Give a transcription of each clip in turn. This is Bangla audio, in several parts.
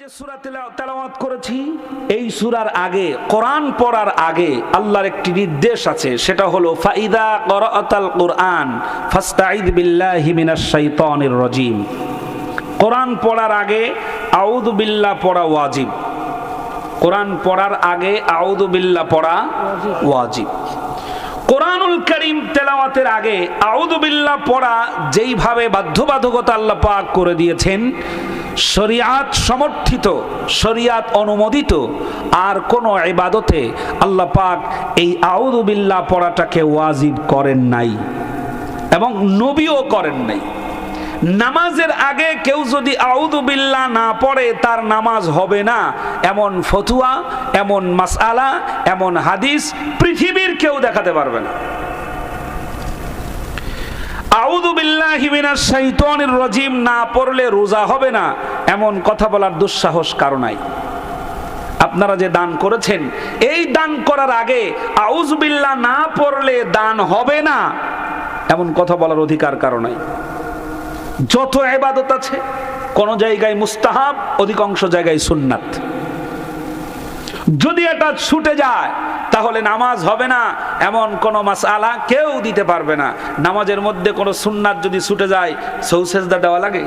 যে সুরা তেলাওয়াত করেছি, এই সুরার আগে, কোরআন পড়ার আগে আল্লাহর একটি নির্দেশ আছে, সেটা হলো, ফাইদা করাতাল কোরআন ফাস্তাইদ বিল্লাহি মিনাশ শাইতানির রাজিম। কোরআন পড়ার আগে আউযু বিল্লাহ পড়া ওয়াজিব। কোরআন পড়ার আগে আউযু বিল্লাহ পড়া ওয়াজিব। কোরআনুল করিম তেলাওয়াতের আগে আউযু বিল্লাহ পড়া যেইভাবে বাধ্যবাধকতা আল্লাহ পাক করে দিয়েছেন শরিয়াত সমর্থিত, শরিয়াত অনুমোদিত, আর কোন ইবাদতে আল্লাহ পাক এই আউযু বিল্লাহ পড়াটাকে ওয়াজিব করেন নাই এবং নবীও করেন নাই। নামাজের আগে কেউ যদি আউদুবিল্লা না পড়ে, তার নামাজ হবে না। এমন ফতুয়া, এমন মাসআলা, এমন হাদিস পৃথিবীর কেউ দেখাতে পারবে না। রাজিম, না পড়লে রোজা হবে না। এমন কথা বলার দুঃসাহস কারও আপনারা যে দান করেছেন, এই দান করার আগে আউজবিল্লা না পড়লে দান হবে না, এমন কথা বলার অধিকার কারও নাই। যত এবাদত আছে, কোন জায়গায় মুস্তাহাব, অধিকাংশ জায়গায় সুন্নাত। যদি এটা ছুটে যায় তাহলে নামাজ হবে না, এমন কোন মাসআলা কেউ দিতে পারবে না। নামাজের মধ্যে কোনো সুন্নাত যদি ছুটে যায় সৌসেজদা দেওয়া লাগে?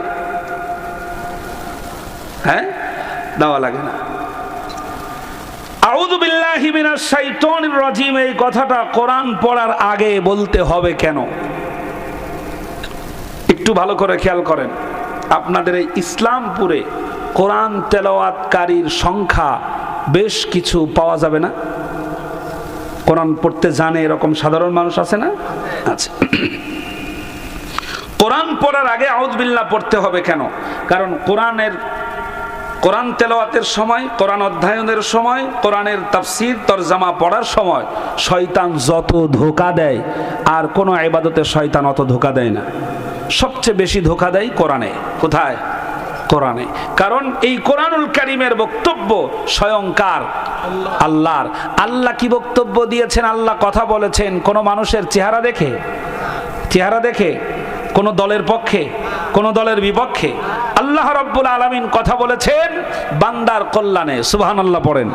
হ্যাঁ? দেওয়া লাগে না। এই কথাটা কোরআন পড়ার আগে বলতে হবে কেন? একটু ভালো করে খেয়াল করেন। আপনাদের এই ইসলামপুরে কোরআন তেলাওয়াতকারীর সংখ্যা বেশ কিছু পাওয়া যাবে না? কোরআন পড়তে জানে এরকম সাধারণ মানুষ আছে না? আচ্ছা কোরআন পড়ার আগে আউদবিল্লা পড়তে হবে কেন? কারণ কোরআনের, কোরআন তেলাওয়াতের সময়, কোরআন অধ্যয়নের সময়, কোরআনের তাফসির, তরজামা পড়ার সময় শয়তান যত ধোকা দেয়, আর কোনো ইবাদতে শয়তান অত ধোকা দেয় না। সবচেয়ে বেশি ধোকা দেয় কোরআনে। কোথায়? কোরআনে। কারণ এই কোরআনুল করিমের বক্তব্য স্বয়ংকার, আল্লাহর। আল্লাহ কি বক্তব্য দিয়েছেন? আল্লাহ কথা বলেছেন। কোনো মানুষের চেহারা দেখে? চেহারা দেখে? কোনো দলের পক্ষে? কোন দলের বিপক্ষে আল্লাহ রব্বুল আলমিন কথা বলেছেন, বান্দার কল্যাণে সুবাহান আল্লাহ পড়েন।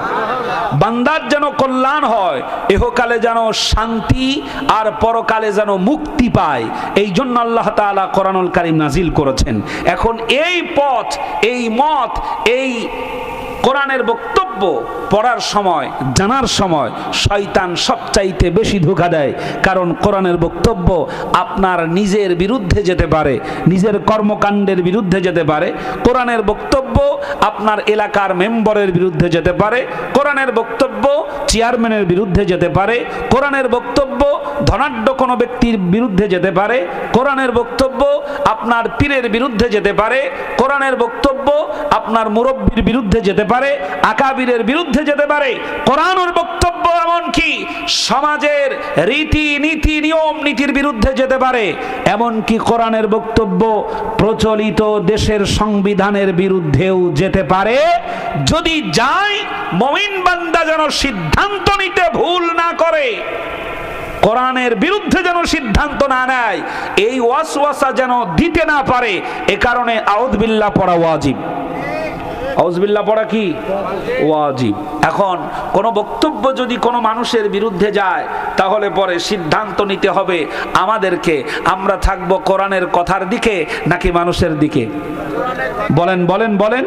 বান্দার যেন কল্যাণ হয়, এহকালে যেন শান্তি আর পরকালে যেন মুক্তি পায় এই জন্য আল্লাহ তাআলা কোরআনুল কারিম নাজিল করেছেন। এখন এই পথ, এই মত, এই কোরআনের বক্তব্য পড়ার সময়, জানার সময় শয়তান সবচাইতে বেশি ধোকা দেয়। কারণ কোরআনের বক্তব্য আপনার নিজের বিরুদ্ধে যেতে পারে, নিজের কর্মকাণ্ডের বিরুদ্ধে যেতে পারে। কোরআনের বক্তব্য আপনার এলাকার মেম্বরের বিরুদ্ধে যেতে পারে। কোরআনের বক্তব্য চেয়ারম্যানের বিরুদ্ধে যেতে পারে। কোরআনের বক্তব্য ধনাঢ্য কোনো ব্যক্তির বিরুদ্ধে যেতে পারে। কোরআনের বক্তব্য আপনার পীরের বিরুদ্ধে যেতে পারে। কোরআনের বক্তব্য আপনার মুরব্বীর বিরুদ্ধে যেতে পারে। আকাবিরের বিরুদ্ধে যেতে পারে। কোরআনের বক্তব্য এমন কি সমাজের রীতি, নীতি, নিয়ম, নীতির বিরুদ্ধে যেতে পারে। এমন কি কোরআনের বক্তব্য প্রচলিত দেশের সংবিধানের বিরুদ্ধেও যেতে পারে। যদি যায়, মমিন বান্দা যেন সিদ্ধান্ত নিতে ভুল না করে, কোরআনের বিরুদ্ধে যেন সিদ্ধান্ত না নেয়, এই ওয়াসওয়াসা যেন দিতে না পারে, এ কারণে আউদবিল্লাহ পড়া ওয়াজিব। আউজবিল্লা পড়া কি? ওয়াজিব। এখন কোন বক্তব্য যদি কোনো মানুষের বিরুদ্ধে যায়, তাহলে পরে সিদ্ধান্ত নিতে হবে আমাদেরকে আমরা থাকব কোরআনের কথার দিকে নাকি মানুষের দিকে? বলেন বলেন বলেন।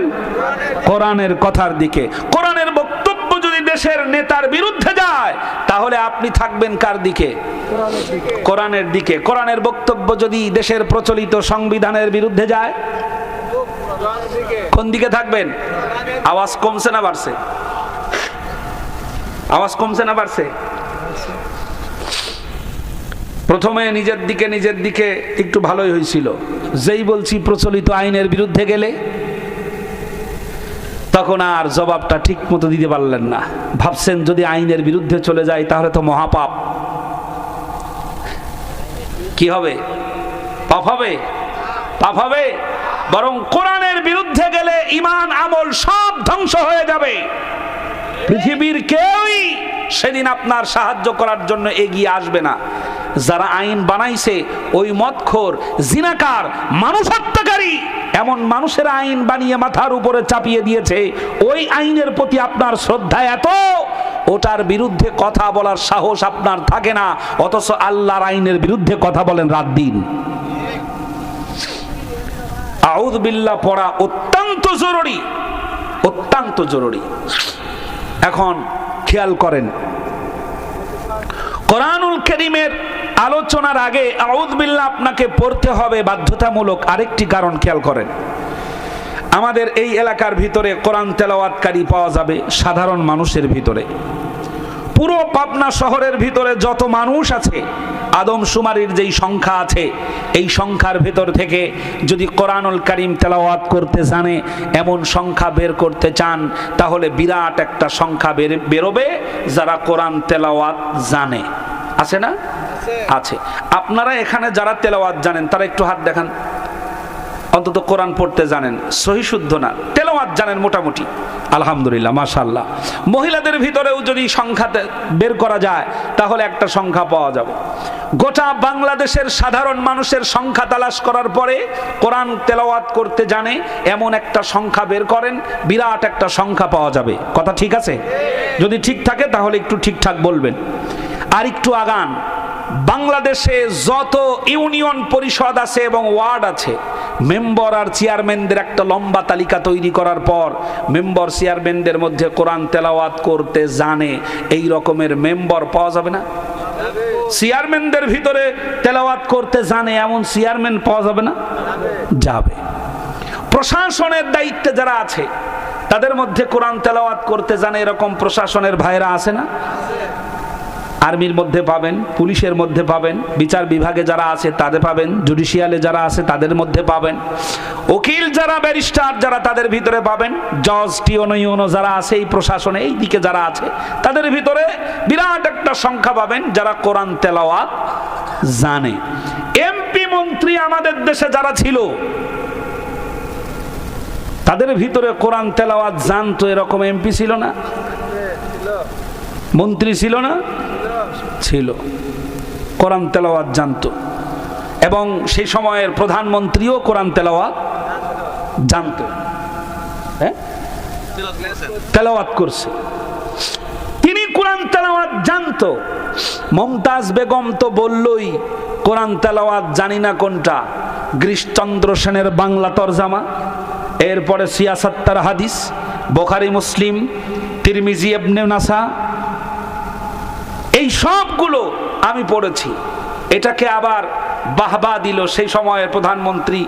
কোরআনের কথার দিকে। কোরআনের বক্তব্য যদি দেশের নেতার বিরুদ্ধে যায়, তাহলে আপনি থাকবেন কার দিকে? কোরআনের দিকে। কোরআনের বক্তব্য যদি দেশের প্রচলিত সংবিধানের বিরুদ্ধে যায় কোন দিকে থাকবেন? আওয়াজ কমছে না বাড়ছে? আওয়াজ কমছে না বাড়ছে? প্রথমে নিজের দিকে নিজের দিকে একটু ভালোই হয়েছিল। যেই বলছি প্রচলিত আইনের বিরুদ্ধে গেলে, তখন আর জবাবটা ঠিক মতো দিতে পারলেন না। ভাবছেন যদি আইনের বিরুদ্ধে চলে যায়, তাহলে তো মহাপাপ। কি হবে? পাপ হবে? পাপ হবে? বরং কোরআনের বিরুদ্ধে গেলে ইমান আমল সব ধ্বংস হয়ে যাবে। পৃথিবীর কেউই সেদিন আপনার সাহায্য করার জন্য এগিয়ে আসবে না। যারা আইন বানাইছে, ওই মতখোর জিনাকার মানুষ হত্যাকারী এমন মানুষের আইন বানিয়ে মাথার উপরে চাপিয়ে দিয়েছে, ওই আইনের প্রতি আপনার শ্রদ্ধা এত, ওটার বিরুদ্ধে কথা বলার সাহস আপনার থাকে না, অথচ আল্লাহর আইনের বিরুদ্ধে কথা বলেন রাত দিন। আউদ বিল্লাহ পড়া অত্যন্ত জরুরি অত্যন্ত জরুরি। এখন খেয়াল করেন। কোরআনুল করিমের আলোচনার আগে আউদ বিল্লা আপনাকে পড়তে হবে বাধ্যতামূলক আরেকটি কারণ খেয়াল করেন। আমাদের এই এলাকার ভিতরে কোরআন তেলাওয়াতকারী পাওয়া যাবে সাধারণ মানুষের ভিতরে। পুরো পাবনা শহরের ভিতরে যত মানুষ আছে আদমশুমারির যেই সংখ্যা আছে, এই সংখ্যার ভেতর থেকে যদি কোরআনুল করিম তেলাওয়াত করতে জানে, এমন সংখ্যা বের করতে চান, তাহলে বিরাট একটা সংখ্যা বের, বেরোবে যারা কোরআন তেলাওয়াত জানে। আছে না? আছে। আপনারা এখানে যারা তেলাওয়াত জানেন, তারা একটু হাত দেখান। অন্তত কোরআন পড়তে জানেন, সহি শুদ্ধ না। তেলাওয়াত জানেন মোটামুটি। আলহামদুলিল্লাহ মাশাল্লাহ মহিলাদের ভিতরেও যদি সংখ্যাতে বের করা যায়, তাহলে একটা সংখ্যা পাওয়া যাবে। গোটা বাংলাদেশের সাধারণ মানুষের সংখ্যা তালাশ করার পরে কোরআন তেলাওয়াত করতে জানে, এমন একটা সংখ্যা বের করেন, বিরাট একটা সংখ্যা পাওয়া যাবে। কথা ঠিক আছে? যদি ঠিক থাকে, তাহলে একটু ঠিকঠাক বলবেন। আর একটু আগান। বাংলাদেশে যত ইউনিয়ন পরিষদ আছে এবং ওয়ার্ড আছে, মেম্বার আর চেয়ারম্যানদের একটা লম্বা তালিকা তৈরি করার পর মেম্বার চেয়ারম্যানদের মধ্যে কোরআন তেলাওয়াত করতে জানে, এই রকমের মেম্বার পাওয়া যাবে না? চেয়ারম্যানদের ভিতরে তেলাওয়াত করতে জানে, এমন চেয়ারম্যান পাওয়া যাবে না? যাবে। প্রশাসনের দায়িত্বে যারা আছে, তাদের মধ্যে কোরআন তেলাওয়াত করতে জানে, এরকম প্রশাসনের ভাইরা আছে না? আর্মির মধ্যে পাবেন, পুলিশের মধ্যে পাবেন, বিচার বিভাগে যারা আছে তাদের পাবেন জুডিশিয়ালে যারা আছে তাদের মধ্যে পাবেন। উকিল যারা ব্যারিস্টার যারা তাদের ভিতরে পাবেন জজ টিওনো যারা আছে এই প্রশাসনে, এই দিকে যারা আছে, তাদের ভিতরে বিরাট একটা সংখ্যা পাবেন যারা কোরআন তেলাওয়াত জানে। এমপি মন্ত্রী আমাদের দেশে যারা ছিল, তাদের ভিতরে কোরআন তেলাওয়াত জানতো এরকম এমপি ছিল না? মন্ত্রী ছিল না? ছিল। কোরআন তেলাওয়াত জানতো। এবং সেই সময়ের প্রধানমন্ত্রীও কোরআন তেলাওয়াত জানতো। হ্যাঁ? তেলাওয়াত করছে। তিনি কোরআন তেলাওয়াত জানতো। মমতাজ বেগম তো বললই, কোরআন তেলাওয়াত জানি না কোনটা। গিরিশচন্দ্র সেনের বাংলা তরজামা, এরপরে সিয়াসাত্তার হাদিস, বোখারি মুসলিম, তিরমিজি এবনে নাসা এই সবগুলো আমি পড়েছি। এটাকে আবার বাহবা দিল সেই সময়ের প্রধানমন্ত্রী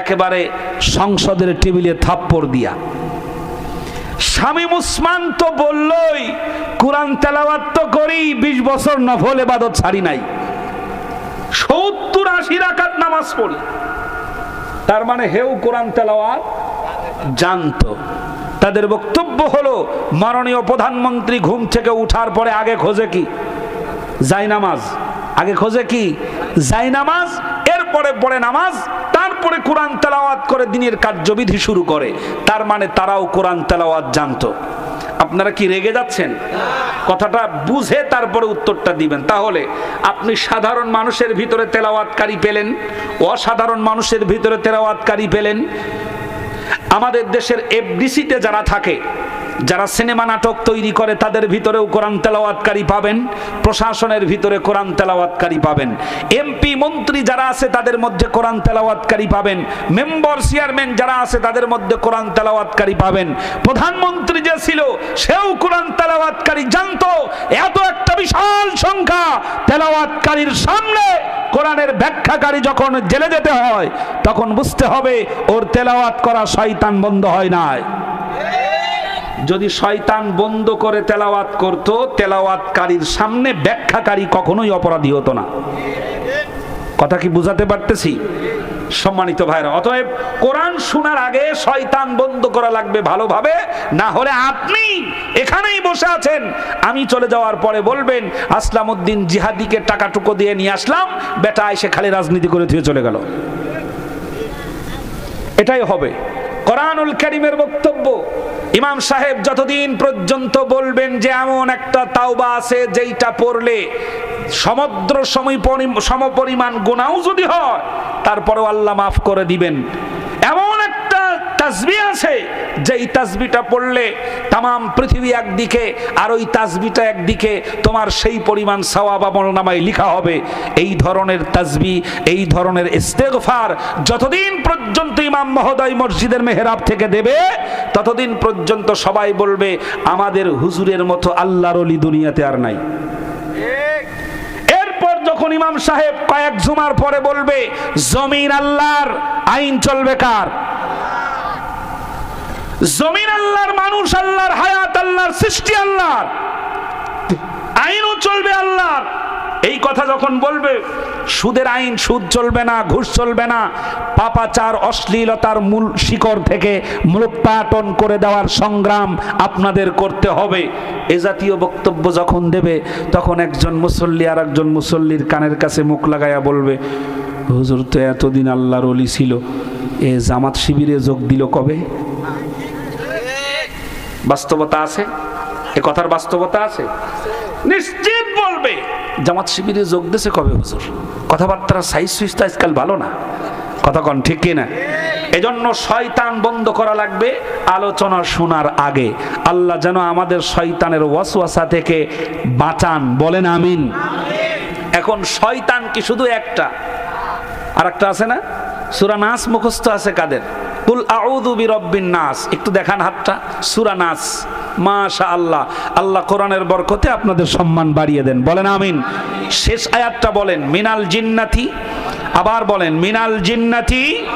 একেবারে সংসদের টেবিলে থাপ্পড় দিয়া। শামীম উসমান তো বললই, কোরআন তেলাওয়াত তো করি, বিশ বছর নফল এবাদত ছাড়ি নাই। সত্তর আশি রাকাত নামাজ পড়ি। তার মানে হেউ কোরআন তেলাওয়াত জানতো। তাদের বক্তব্য হলো, মাননীয় প্রধানমন্ত্রী ঘুম থেকে উঠার পরে আগে খোঁজে কি? যাই নামাজ। আগে খোঁজে কি? যাই নামাজ, এরপরে পড়ে নামাজ, তারপরে কোরআন তেলাওয়াত করে দিনের কার্যবিধি শুরু করে। তার মানে তারাও কোরআন তেলাওয়াত জানতো। আপনারা কি রেগে যাচ্ছেন? কথাটা বুঝে তারপরে উত্তরটা দিবেন। তাহলে আপনি সাধারণ মানুষের ভিতরে তেলাওয়াতকারী পেলেন, অসাধারণ মানুষের ভিতরে তেলাওয়াতকারী পেলেন আমাদের দেশের এফডিসিতে যারা থাকে, যারা সিনেমা নাটক তৈরি করে, তাদের ভিতরেও কোরআন তেলাওয়াতকারী পাবেন, প্রশাসনের ভিতরে কোরআন তেলাওয়াতকারী পাবেন। এমপি মন্ত্রী যারা আছে, তাদের মধ্যে কোরআন তেলাওয়াতকারী পাবেন। মেম্বার, চেয়ারম্যান যারা আছে, তাদের মধ্যে কোরআন তেলাওয়াতকারী পাবেন। প্রধানমন্ত্রী যে ছিল, সেও কোরআন তেলাওয়াতকারী। জানতো, এত একটা বিশাল সংখ্যা তেলাওয়াতকারীর সামনে কোরআনের ব্যাখ্যাকারী যখন জেলে যেতে হয়, তখন বুঝতে হবে ওর তেলাওয়াত করা শয়তান বন্ধ হয় নাই। যদি শয়তান বন্ধ করে তেলাওয়াত করত, তেলাওয়াতকারীর সামনে ব্যাখ্যাকারী কখনোই অপরাধী হতো না। কথা কি বুঝাতে পারতেছি? সম্মানিত ভাইরা, অতএব কোরআন শোনার আগে শয়তান বন্ধ করা লাগবে ভালোভাবে, না হলে আপনি এখানেই বসে আছেন। আমি চলে যাওয়ার পরে বলবেন আসলাম উদ্দিন জিহাদিকে টাকা টুকো দিয়ে নিয়ে আসলাম, বেটা এসে খালি রাজনীতি করে ধুয়ে চলে গেল। এটাই হবে। কোরআনুল করিমের বক্তব্য। ইমাম সাহেব যতদিন পর্যন্ত বলবেন যে এমন একটা তাওবা আছে যেইটা পড়লে সমুদ্র সমপরিমাণ গুণাও যদি হয়, তারপরেও আল্লাহ মাফ করে দিবেন। এমন একটা তাজবি আছে, যেই তাসবিটা পড়লে তামাম পৃথিবী একদিকে, আর ওই তাজবিটা একদিকে তোমার সেই পরিমাণ সওয়াব আমল নামায় লিখা হবে। এই ধরনের তাজবি, এই ধরনের ইস্তেগফার যতদিন পর্যন্ত ইমাম মহোদয় মসজিদের মেহরাব থেকে দেবে, ততদিন পর্যন্ত সবাই বলবে, আমাদের হুজুরের মতো আল্লাহর অলি দুনিয়াতে আর নাই। যখন ইমাম সাহেব কয়েক জুমার পরে বলবে, জমিন আল্লাহর, আইন চলবে কার? জমিন আল্লাহর, মানুষ আল্লাহর, হায়াত আল্লাহর, সৃষ্টি আল্লাহর, আইনও চলবে আল্লাহর। এই কথা যখন বলবে, সুদের আইন, সুদ চলবে না, ঘুষ চলবে না, পাপাচার, অশ্লীলতার মূল শিকড় থেকে মূলোৎপাটন করে দেওয়ার সংগ্রাম আপনাদের করতে হবে। এ জাতীয় বক্তব্য যখন দেবে, তখন একজন মুসল্লি আর একজন মুসল্লির কানের কাছে মুখ লাগাইয়া বলবে, হুজুর, তো এতদিন আল্লাহর অলি ছিল, এ জামাত শিবিরে যোগ দিল কবে? বাস্তবতা আছে? এ কথার বাস্তবতা আছে? নিশ্চিত বলবে। জামাত শিবিরে যোগ দিয়েছে কবে হুজুর? কথাবার্তার সাইজ সুইচটা আজকাল ভালো না। কথা কন, ঠিক কিনা? এজন্য শয়তান বন্ধ করা লাগবে, আলোচনা শোনার আগে। আল্লাহ যেন আমাদের শয়তানের ওয়াসওয়াসা থেকে বাঁচান, বলেন আমিন। এখন শয়তান কি শুধু একটা? আর একটা আছে না? সুরা নাস মুখস্থ আছে কাদের? কুল আউযু বিরব্বিন নাস। একটু দেখান হাতটা। সুরা নাস। মাশা আল্লাহ আল্লাহ কোরআনের বরকতে আপনাদের সম্মান বাড়িয়ে দেন। বলেন আমিন। শেষ আয়াতটা বলেন, মিনাল জিন্নাতি। আবার বলেন, মিনাল জিন্নাতি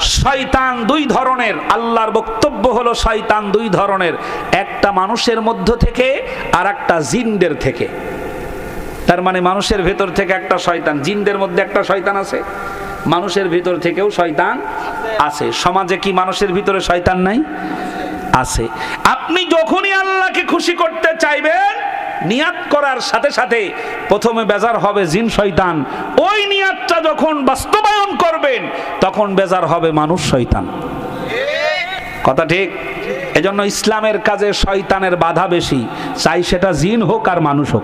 শয়তান দুই ধরনের। আল্লাহর বক্তব্য হলো শয়তান দুই ধরনের। একটা মানুষের মধ্য থেকে আর একটা জিনদের থেকে। তার মানে মানুষের ভেতর থেকে একটা শয়তান। জিনদের মধ্যে একটা শয়তান আছে। মানুষের ভিতর থেকেও শয়তান আছে। সমাজে কি মানুষের ভিতরে শয়তান নাই? আছে। আপনি যখনই আল্লাহকে খুশি করতে চাইবেন, নিয়াত করার সাথে সাথে প্রথমে বেজার হবে জিন, শয়তান। ওই নিয়াতটা যখন বাস্তবায়ন করবেন, তখন বেজার হবে মানুষ, শয়তান। কথা ঠিক? এজন্য ইসলামের কাজে শয়তানের বাধা বেশি। চাই সেটা জিন হোক আর মানুষ হোক।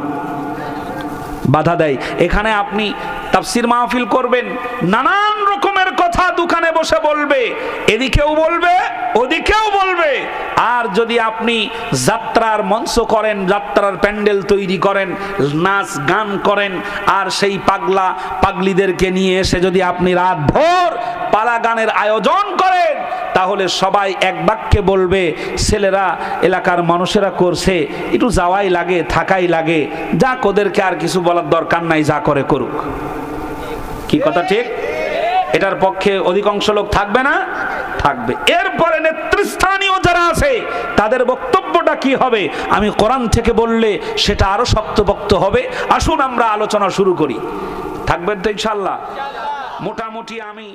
বাধা দেয়। এখানে আপনি তাফসির মাহফিল করবেন, নানান রকমের কথা দোকানে বসে বলবে, এদিকেও বলবে, ওদিকেও বলবে। আর যদি আপনি যাত্রার মঞ্চ করেন, যাত্রার প্যান্ডেল তৈরি করেন, নাচ গান করেন, আর সেই পাগলা পাগলিদেরকে নিয়ে এসে যদি আপনি রাত ভোর পালা গানের আয়োজন করেন, তাহলে সবাই এক বাক্যে বলবে, ছেলেরা, এলাকার মানুষেরা করছে, একটু যাওয়াই লাগে, থাকাই লাগে, যাক ওদেরকে আর কিছু বলার দরকার নাই, যা করে করুক। কি কথা ঠিক? এটার পক্ষে অধিকাংশ লোক থাকবে না, থাকবে। এরপরে নেতৃস্থানীয় যারা আছে, তাদের বক্তব্যটা কি হবে? আমি কোরআন থেকে বললে সেটা আরও শক্তপক্ত হবে। আসুন আমরা আলোচনা শুরু করি। থাকবেন তো ইনশাল্লাহ মোটামুটি আমি